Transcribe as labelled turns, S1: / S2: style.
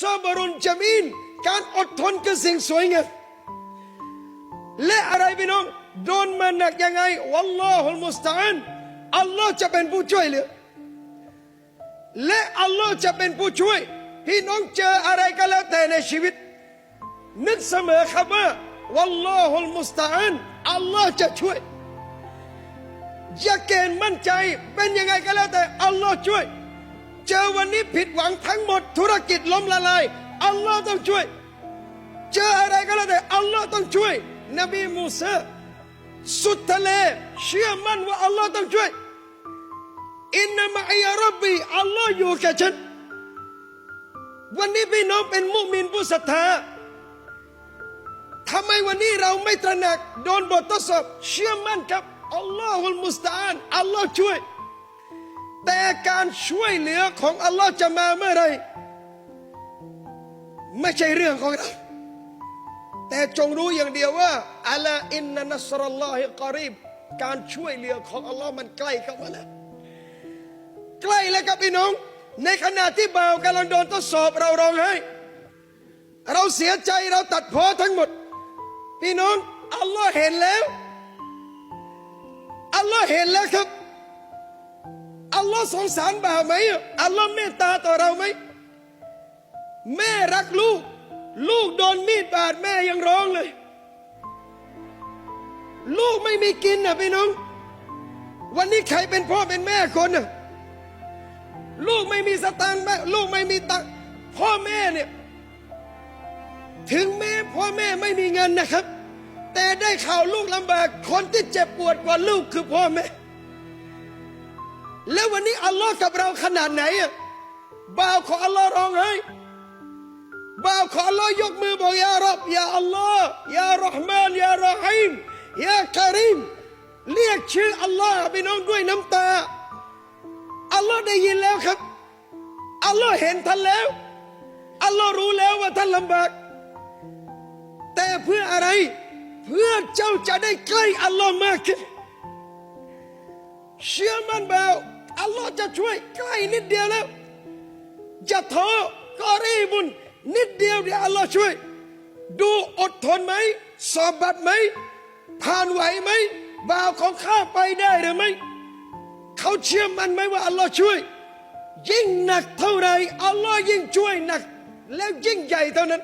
S1: ซาบรุนจามีนการอดทนคือสิ่งสวยงามและอะไรพี่น้องโดนมาหนักยังไงวัลลอฮุลมุสตาอันอัลลอฮ์จะเป็นผู้ช่วยเหลือและอัลลอฮ์จะเป็นผู้ช่วย พี่น้องเจออะไรก็แล้วแต่ในชีวิต นึกเสมอครับว่าวัลลอฮุลมุสตาอันอัลลอฮ์จะช่วยอย่าเกณฑ์มั่นใจเป็นยังไงก็แล้วแต่อัลลอฮ์ช่วย เจอวันนี้ผิดหวังทั้งหมดธุรกิจล้มละลายอัลลอฮ์ต้องช่วย เจออะไรก็แล้วแต่อัลลอฮ์ต้องช่วย นบีมูซาสุดทะเล เชื่อมั่นว่าอัลลอฮ์ต้องช่วยอินนามะอียรับบีอัลลอฮ์อยู่กับฉันวันนี้พี่น้องเป็นมุมินผู้ศรัทธาทำไมวันนี้เราไม่ตระหนักโดนบททดสอบ เชื่อมั่นกับอัลลอฮุลมุสตาอันอัลลอฮ์ช่วย แต่การช่วยเหลือของอัลลอฮ์จะมาเมื่อไรไม่ใช่เรื่องของเราแต่จงรู้อย่างเดียวว่าอัลลอินนันสรลลอฮิกอรีบ การช่วยเหลือของอัลลอฮ์มันใกล้เข้ามาแล้ว ใกล้แล้วครับพี่น้อง ในขณะที่บ่าวกำลังโดนทดสอบเราร้องไห้เราเสียใจเราตัดพ้อทั้งหมด พี่น้องอัลลอฮ์เห็นแล้วอัลลอฮ์เห็นแล้วครับอั ลอฮ์สงสารบ่าวไหมอัลลอฮ์เมตตาต่อเราไหมแม่รักลูก ลูกโดนมีดบาดแม่ยังร้องเลย ลูกไม่มีกินนะพี่น้อง วันนี้ใครเป็นพ่อเป็นแม่คนน่ะลูกไม่มีสตางค์แม่ลูกไม่มีตังพ่อแม่เนี่ยถึงแม้พ่อแม่ไม่มีเงินนะครับ แต่ได้ข่าวลูกลำบากคนที่เจ็บปวดกว่าลูกคือพ่อแม่ แล้ววันนี้อัลลอฮ์กับเราขนาดไหนอะบ่าวของอัลลอฮ์ร้องไห้บ่าวของอัลลอฮ์ยกมือบอกยารับยาอัลลอฮ์ยารหมานยารหีมยาคาริมเรียกชื่ออัลลอฮ์พี่น้องด้วยน้ำตาอัลลอฮ์ได้ยินแล้วครับอัลลอฮ์เห็นท่านแล้วอัลลอฮ์รู้แล้วว่าท่านลำบาก แต่เพื่ออะไร เพื่อเจ้าจะได้ใกล้อัลลอฮ์มากขึ้นเชื่อมั่นเบา อัลลอฮ์จะช่วยใกล้นิดเดียวแล้วจะท้อก็รีบุญนิดเดียวเดี๋ยวอัลลอฮ์ช่วย ดูอดทนไหมสอบบัตไหมผ่านไหวไหมบ่าวของข้าไปได้หรือไม่เขาเชื่อมันไหมว่าอัลลอฮ์ช่วย ยิ่งหนักเท่าไรอัลลอฮ์ยิ่งช่วยหนัก แล้วยิ่งใหญ่เท่านั้น